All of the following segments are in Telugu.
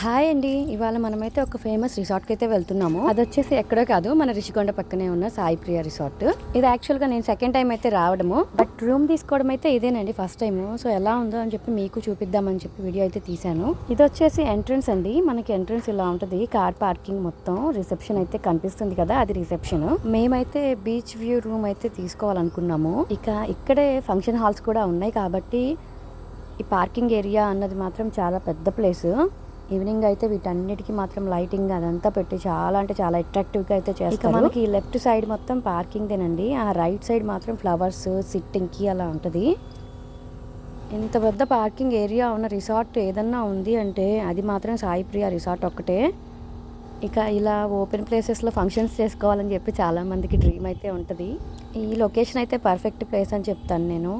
హాయ్ అండి. ఇవాళ మనమైతే ఒక ఫేమస్ రిసార్ట్కి అయితే వెళ్తున్నాము. అది వచ్చేసి ఎక్కడో కాదు మన రిషికొండ పక్కనే ఉన్న సాయి ప్రియ రిసార్ట్. ఇది యాక్చువల్గా నేను సెకండ్ టైం అయితే రావడము. బట్ రూమ్ తీసుకోవడం అయితే ఇదేనండి ఫస్ట్ టైం సో ఎలా ఉందో అని చెప్పి మీకు చూపిద్దామని చెప్పి వీడియో అయితే తీశాను. ఇది వచ్చేసి ఎంట్రన్స్ అండి. మనకి ఎంట్రన్స్ ఇలా ఉంటుంది. కార్ పార్కింగ్ మొత్తం రిసెప్షన్ అయితే కనిపిస్తుంది కదా అది రిసెప్షన్. మేమైతే బీచ్ వ్యూ రూమ్ అయితే తీసుకోవాలనుకున్నాము. ఇక ఇక్కడే ఫంక్షన్ హాల్స్ కూడా ఉన్నాయి కాబట్టి ఈ పార్కింగ్ ఏరియా అన్నది మాత్రం చాలా పెద్ద ప్లేస్. ఈవినింగ్ అయితే వీటన్నిటికీ మాత్రం లైటింగ్ అదంతా పెట్టి చాలా అంటే చాలా అట్రాక్టివ్గా అయితే చేస్తారు. మనకి లెఫ్ట్ సైడ్ మొత్తం పార్కింగ్ దేనండి. ఆ రైట్ సైడ్ మాత్రం ఫ్లవర్స్ సిట్టింగ్కి అలా ఉంటుంది. ఇంత పెద్ద పార్కింగ్ ఏరియా ఉన్న రిసార్ట్ ఏదన్నా ఉంది అంటే అది మాత్రం సాయి ప్రియ రిసార్ట్ ఒక్కటే. ఇక ఇలా ఓపెన్ ప్లేసెస్లో ఫంక్షన్స్ చేసుకోవాలని చెప్పి చాలా మందికి డ్రీమ్ అయితే ఉంటుంది. ఈ లొకేషన్ అయితే పర్ఫెక్ట్ ప్లేస్ అని చెప్తాను నేను.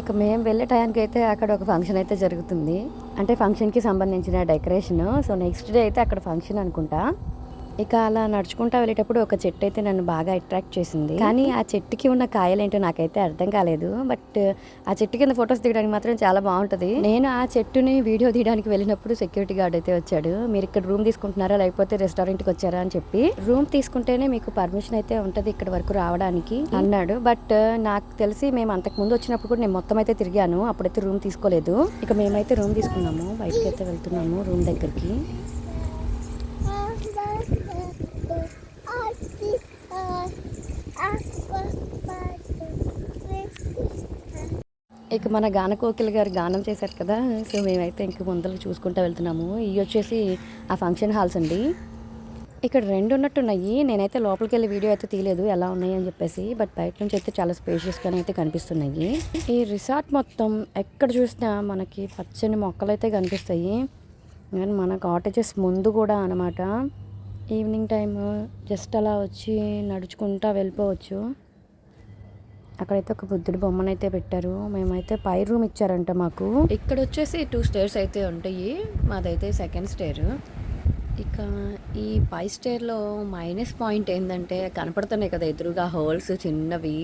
ఇక మేము వెళ్ళే టైంకి అయితే అక్కడ ఒక ఫంక్షన్ అయితే జరుగుతుంది. అంటే ఫంక్షన్కి సంబంధించిన డెకరేషన్. సో నెక్స్ట్ డే అయితే అక్కడ ఫంక్షన్ అనుకుంటా. ఇక అలా నడుచుకుంటా వెళ్ళేటప్పుడు ఒక చెట్టు అయితే నన్ను బాగా అట్రాక్ట్ చేసింది. కానీ ఆ చెట్టుకి ఉన్న కాయలేంటో నాకైతే అర్థం కాలేదు. బట్ ఆ చెట్టు కింద ఫొటోస్ దిగడానికి మాత్రం చాలా బాగుంటుంది. నేను ఆ చెట్టుని వీడియో తీయడానికి వెళ్ళినప్పుడు సెక్యూరిటీ గార్డ్ అయితే వచ్చాడు. మీరు ఇక్కడ రూమ్ తీసుకుంటున్నారా? లేకపోతే రెస్టారెంట్కి వచ్చారా? అని చెప్పి. రూమ్ తీసుకుంటేనే మీకు పర్మిషన్ అయితే ఉంటుంది ఇక్కడ వరకు రావడానికి అన్నాడు. బట్ నాకు తెలిసి మేము అంతకు ముందు వచ్చినప్పుడు కూడా నేను మొత్తం అయితే తిరిగాను. అప్పుడైతే రూమ్ తీసుకోలేదు. ఇక మేమైతే రూమ్ తీసుకున్నాము. బయటకి అయితే వెళ్తున్నాము రూమ్ దగ్గరికి. ఇక మన గాన కోకిల గారు గానం చేశారు కదా సో మేమైతే ఇంక ముందర చూసుకుంటూ వెళ్తున్నాము. ఇవి వచ్చేసి ఆ ఫంక్షన్ హాల్స్ అండి. ఇక్కడ రెండు ఉన్నట్టున్నాయి. నేనైతే లోపలికి వెళ్ళి వీడియో అయితే తీయలేదు ఎలా ఉన్నాయి అని చెప్పేసి బట్ బయట నుంచి అయితే చాలా స్పేషియస్గానే అయితే కనిపిస్తున్నాయి. ఈ రిసార్ట్ మొత్తం ఎక్కడ చూసినా మనకి పచ్చని మొక్కలు అయితే కనిపిస్తాయి. అండ్ మన కాటేజెస్ ముందు కూడా అనమాట ఈవినింగ్ టైము జస్ట్ అలా వచ్చి నడుచుకుంటా వెళ్ళిపోవచ్చు. అక్కడైతే ఒక బుద్ధుడి అయితే పెట్టారు. మేమైతే పై రూమ్ ఇచ్చారంట మాకు. ఇక్కడ వచ్చేసి టూ స్టేర్స్ అయితే ఉంటాయి. మాదైతే సెకండ్ స్టేర్. ఇక ఈ పై స్టేర్లో మైనస్ పాయింట్ ఏంటంటే కనపడుతున్నాయి కదా ఎదురుగా హోల్స్ చిన్నవి.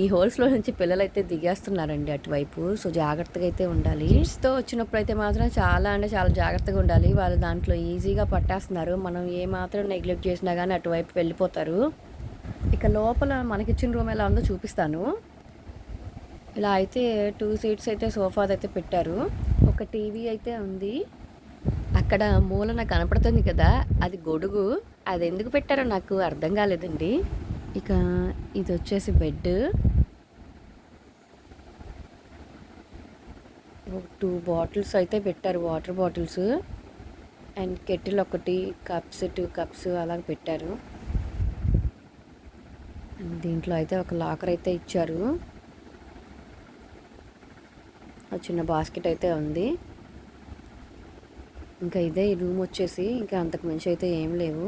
ఈ హోల్స్లో నుంచి పిల్లలు అయితే దిగేస్తున్నారండి అటువైపు. సో జాగ్రత్తగా అయితే ఉండాలి. కిడ్స్తో వచ్చినప్పుడు అయితే మాత్రం చాలా అంటే చాలా జాగ్రత్తగా ఉండాలి. వాళ్ళు దాంట్లో ఈజీగా పట్టేస్తున్నారు. మనం ఏ మాత్రం నెగ్లెక్ట్ చేసినా కానీ అటువైపు వెళ్ళిపోతారు. ఇక లోపల మనకిచ్చిన రూమ్ ఎలా ఉందో చూపిస్తాను. ఇలా అయితే టూ సీట్స్ అయితే సోఫాది అయితే పెట్టారు. ఒక టీవీ అయితే ఉంది. అక్కడ మూలన కనపడుతుంది కదా అది గొడుగు. అది ఎందుకు పెట్టారో నాకు అర్థం కాలేదండి. ఇక ఇది వచ్చేసి బెడ్. టూ బాటిల్స్ అయితే పెట్టారు వాటర్ బాటిల్స్. అండ్ కెటిల్ ఒకటి కప్స్ టూ కప్స్ అలా పెట్టారు. దీంట్లో అయితే ఒక లాకర్ అయితే ఇచ్చారు. చిన్న బాస్కెట్ అయితే ఉంది. ఇంకా ఇదే ఈ రూమ్ వచ్చేసి ఇంకా అంతకు మించి అయితే ఏం లేవు.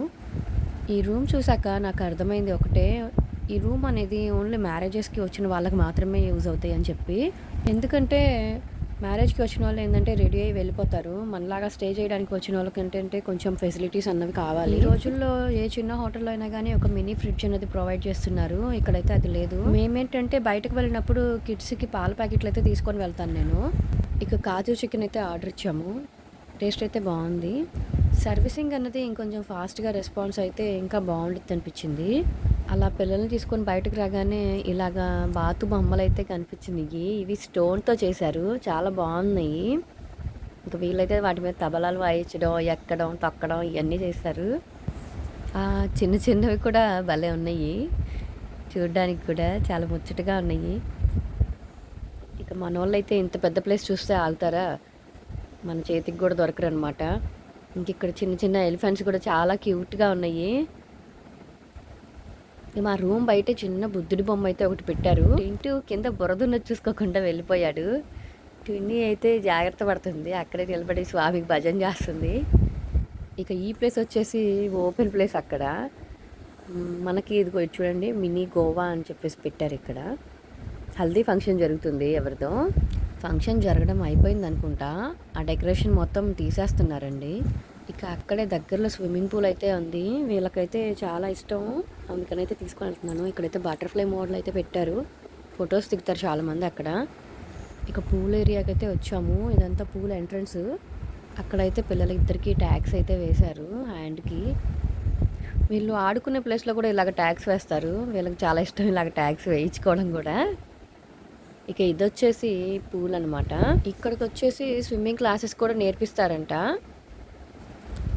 ఈ రూమ్ చూసాక నాకు అర్థమైంది ఒకటే ఈ రూమ్ అనేది ఓన్లీ మ్యారేజెస్కి వచ్చిన వాళ్ళకి మాత్రమే యూజ్ అవుతాయి అని చెప్పి. ఎందుకంటే మ్యారేజ్కి వచ్చిన వాళ్ళు ఏంటంటే రెడీ అయ్యి వెళ్ళిపోతారు. మనలాగా స్టే చేయడానికి వచ్చిన వాళ్ళకి ఏంటంటే కొంచెం ఫెసిలిటీస్ అన్నవి కావాలి. ఈ రోజుల్లో ఏ చిన్న హోటల్లో అయినా కానీ ఒక మినీ ఫ్రిడ్జ్ అనేది ప్రొవైడ్ చేస్తున్నారు. ఇక్కడైతే అది లేదు. మేమేంటంటే బయటకు వెళ్ళినప్పుడు కిడ్స్కి పాల ప్యాకెట్లు అయితే తీసుకొని వెళ్తాను నేను. ఇక కాజు చికెన్ అయితే ఆర్డర్ ఇచ్చాము. టేస్ట్ అయితే బాగుంది. సర్వీసింగ్ అన్నది ఇంకొంచెం ఫాస్ట్గా రెస్పాన్స్ అయితే ఇంకా బాగుంటుంది అనిపించింది. అలా పిల్లల్ని తీసుకొని బయటకు రాగానే ఇలాగా బాతు బొమ్మలు అయితే కనిపించినాయి. ఇవి స్టోన్తో చేశారు. చాలా బాగున్నాయి. ఇంకా వీళ్ళైతే వాటి మీద తబలాలు వాయించడం ఎక్కడం తొక్కడం ఇవన్నీ చేశారు. చిన్న చిన్నవి కూడా భలే ఉన్నాయి. చూడడానికి కూడా చాలా ముచ్చటగా ఉన్నాయి. ఇక మన వాళ్ళు అయితే ఇంత పెద్ద ప్లేస్ చూస్తే ఆగుతారా? మన చేతికి కూడా దొరకరు అనమాట ఇంక ఇక్కడ చిన్న చిన్న ఎలిఫెంట్స్ కూడా చాలా క్యూట్గా ఉన్నాయి. మా రూమ్ బయట చిన్న బుద్ధుడి బొమ్మ అయితే ఒకటి పెట్టారు. ఇంటూ కింద బురదున్న చూసుకోకుండా వెళ్ళిపోయాడు. టిన్ని అయితే జాగ్రత్త పడుతుంది. అక్కడే నిలబడి స్వామికి భజన చేస్తుంది. ఇక ఈ ప్లేస్ వచ్చేసి ఓపెన్ ప్లేస్ అక్కడ. మనకి ఇదిగో చూడండి మినీ గోవా అని చెప్పేసి పెట్టారు ఇక్కడ. హల్దీ ఫంక్షన్ జరుగుతుంది ఎవరిదో. ఫంక్షన్ జరగడం అయిపోయింది అనుకుంటా ఆ డెకరేషన్ మొత్తం తీసేస్తున్నారండి. ఇక అక్కడే దగ్గరలో స్విమ్మింగ్ పూల్ అయితే ఉంది. వీళ్ళకైతే చాలా ఇష్టం. అందుకనైతే తీసుకొని వెళ్తున్నాను. ఇక్కడైతే బటర్ఫ్లై మోడల్ అయితే పెట్టారు. ఫొటోస్ దిగుతారు చాలామంది అక్కడ. ఇక పూల్ ఏరియాకి అయితే వచ్చాము. ఇదంతా పూల్ ఎంట్రన్స్. అక్కడైతే పిల్లలిద్దరికి ట్యాక్స్ అయితే వేశారు హ్యాండ్కి. వీళ్ళు ఆడుకునే ప్లేస్లో కూడా ఇలాగ ట్యాక్స్ వేస్తారు. వీళ్ళకి చాలా ఇష్టం ఇలాగ ట్యాక్స్ వేయించుకోవడం కూడా. ఇక ఇది వచ్చేసి పూల్ అనమాట ఇక్కడికి వచ్చేసి స్విమ్మింగ్ క్లాసెస్ కూడా నేర్పిస్తారంట.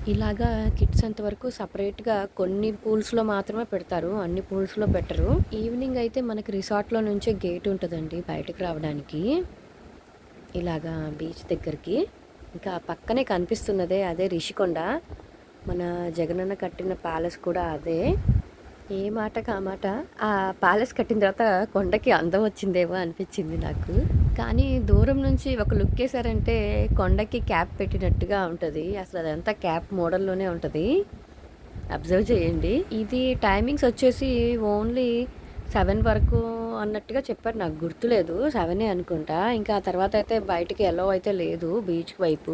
ఇలాగా కిడ్స్ అంతవరకు సపరేట్గా కొన్ని పూల్స్లో మాత్రమే పెడతారు అన్ని పూల్స్లో పెట్టరు. ఈవినింగ్ అయితే మనకి రిసార్ట్లో నుంచే గేట్ ఉంటుందండి బయటకు రావడానికి. ఇలాగా బీచ్ దగ్గరికి. ఇంకా పక్కనే కనిపిస్తున్నదే అదే రిషికొండ. మన జగనన్న కట్టిన ప్యాలెస్ కూడా అదే. ఏ మాట కా మాట? ఆ ప్యాలెస్ కట్టిన తర్వాత కొండకి అందం వచ్చిందేమో అనిపించింది నాకు. కానీ దూరం నుంచి ఒక లుక్ వేసారంటే కొండకి క్యాప్ పెట్టినట్టుగా ఉంటుంది. అసలు అదంతా క్యాప్ మోడల్లోనే ఉంటుంది. అబ్జర్వ్ చేయండి. ఇది టైమింగ్స్ వచ్చేసి ఓన్లీ సెవెన్ వరకు అన్నట్టుగా చెప్పారు. నాకు గుర్తులేదు. సెవెనే అనుకుంటా. ఇంకా ఆ తర్వాత అయితే బయటికి ఎలో అయితే లేదు. బీచ్ వైపు.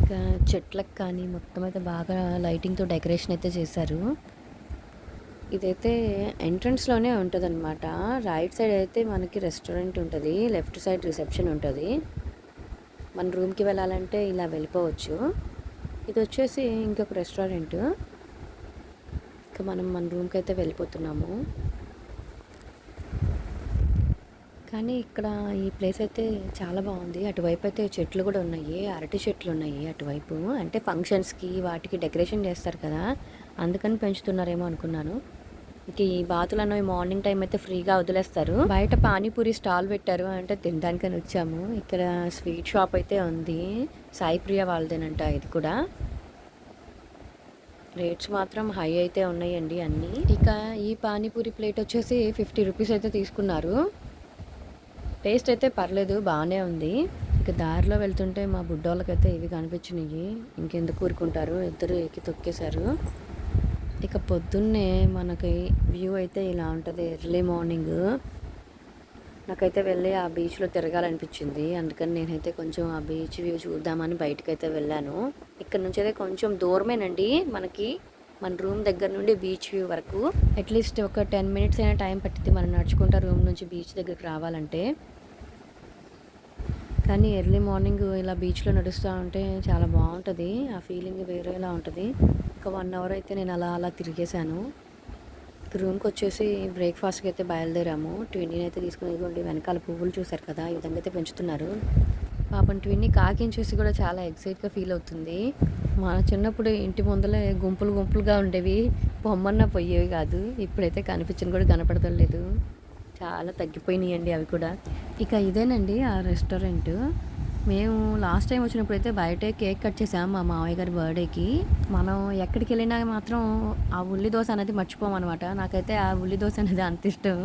ఇంకా చెట్లకు కానీ మొత్తం అయితే బాగా లైటింగ్తో డెకరేషన్ అయితే చేశారు. ఇదైతే ఎంట్రన్స్లోనే ఉంటుంది అనమాట రైట్ సైడ్ అయితే మనకి రెస్టారెంట్ ఉంటుంది లెఫ్ట్ సైడ్ రిసెప్షన్ ఉంటుంది. మన రూమ్కి వెళ్ళాలంటే ఇలా వెళ్ళిపోవచ్చు. ఇది వచ్చేసి ఇంకొక రెస్టారెంట్. ఇంకా మనం మన రూమ్కి అయితే వెళ్ళిపోతున్నాము. కానీ ఇక్కడ ఈ ప్లేస్ అయితే చాలా బాగుంది. అటువైపు అయితే చెట్లు కూడా ఉన్నాయి అరటి చెట్లు ఉన్నాయి అటువైపు. అంటే ఫంక్షన్స్కి వాటికి డెకరేషన్ చేస్తారు కదా అందుకని పెంచుతున్నారేమో అనుకున్నాను. ఇంక ఈ బాతులు అనేవి మార్నింగ్ టైం అయితే ఫ్రీగా వదిలేస్తారు. బయట పానీపూరి స్టాల్ పెట్టారు అంటే తినడానికని వచ్చాము. ఇక్కడ స్వీట్ షాప్ అయితే ఉంది. సాయి ప్రియ వాళ్ళదేనంట ఇది కూడా. రేట్స్ మాత్రం హై అయితే ఉన్నాయండి అన్నీ. ఇక ఈ పానీపూరి ప్లేట్ వచ్చేసి ఫిఫ్టీ రూపీస్ అయితే తీసుకున్నారు. టేస్ట్ అయితే పర్లేదు బాగానే ఉంది. ఇక దారిలో వెళ్తుంటే మా బుడ్డోళ్ళకైతే ఇవి కనిపించినాయి ఇంకెందుకు ఊరుకుంటారు? ఇద్దరు ఎక్కి తొక్కేశారు. ఇక పొద్దున్నే మనకి వ్యూ అయితే ఇలా ఉంటుంది ఎర్లీ మార్నింగ్ నాకైతే వెళ్ళి ఆ బీచ్లో తిరగాలనిపించింది. అందుకని నేనైతే కొంచెం ఆ బీచ్ వ్యూ చూద్దామని బయటకైతే వెళ్ళాను. ఇక్కడ నుంచి అయితే కొంచెం దూరమేనండి మనకి మన రూమ్ దగ్గర నుండి బీచ్ వ్యూ వరకు. అట్లీస్ట్ ఒక టెన్ మినిట్స్ అయినా టైం పట్టింది మనం నడుచుకుంటా రూమ్ నుంచి బీచ్ దగ్గరికి రావాలంటే. కానీ ఎర్లీ మార్నింగ్ ఇలా బీచ్లో నడుస్తూ ఉంటే చాలా బాగుంటుంది. ఆ ఫీలింగ్ వేరేలా ఉంటుంది. ఒక వన్ అవర్ అయితే నేను అలా అలా తిరిగేశాను. రూమ్కి వచ్చేసి బ్రేక్ఫాస్ట్కి అయితే బయలుదేరాము. ట్విన్నీని అయితే తీసుకుని ఇదిగోండి వెనకాల పువ్వులు చూశారు కదా ఈ విధంగా అయితే పెంచుతున్నారు. పాపం ట్విన్ని కాకిని చూసి కూడా చాలా ఎక్సైట్గా ఫీల్ అవుతుంది. మన చిన్నప్పుడు ఇంటి ముందలే గుంపులు గుంపులుగా ఉండేవి బొమ్మన్న పోయేవి కాదు. ఇప్పుడైతే కనిపించని కూడా కనపడటం లేదు. చాలా తగ్గిపోయినాయండి అవి కూడా. ఇక ఇదేనండి ఆ రెస్టారెంట్. మేము లాస్ట్ టైం వచ్చినప్పుడు అయితే బయటే కేక్ కట్ చేసాం మా మామయ్య గారి బర్త్డేకి మనం ఎక్కడికి వెళ్ళినా మాత్రం ఆ ఉల్లి దోశ అనేది మర్చిపోమన్నమాట నాకైతే ఆ ఉల్లి దోశ అనేది అంత ఇష్టం.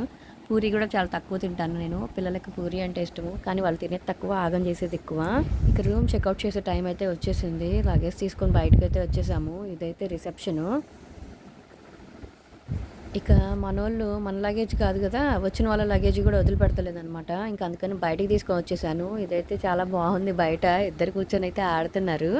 పూరి కూడా చాలా తక్కువ తింటాను నేను. పిల్లలకి పూరి అంటే ఇష్టము కానీ వాళ్ళు తినేది తక్కువ ఆగం చేసేది ఎక్కువ. ఇక రూమ్ చెక్అవుట్ చేసే టైం అయితే వచ్చేసింది. లగేజ్ తీసుకొని బయటకు అయితే వచ్చేసాము. ఇదైతే రిసెప్షను ఇక మనోళ్ళు మన లగేజ్ కాదు కదా వచ్చిన వాళ్ళ లగేజ్ కూడా వదిలిపెడతలేదనమాట ఇంకా అందుకని బయటికి తీసుకొని వచ్చేసాను. ఇదైతే చాలా బాగుంది బయట. ఇద్దరు కూర్చొని అయితే ఆడుతున్నారు.